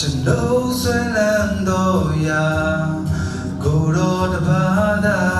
ကျွန်တော်ဆွေးလန်းတော့ရာကိုတော့တပါးသာ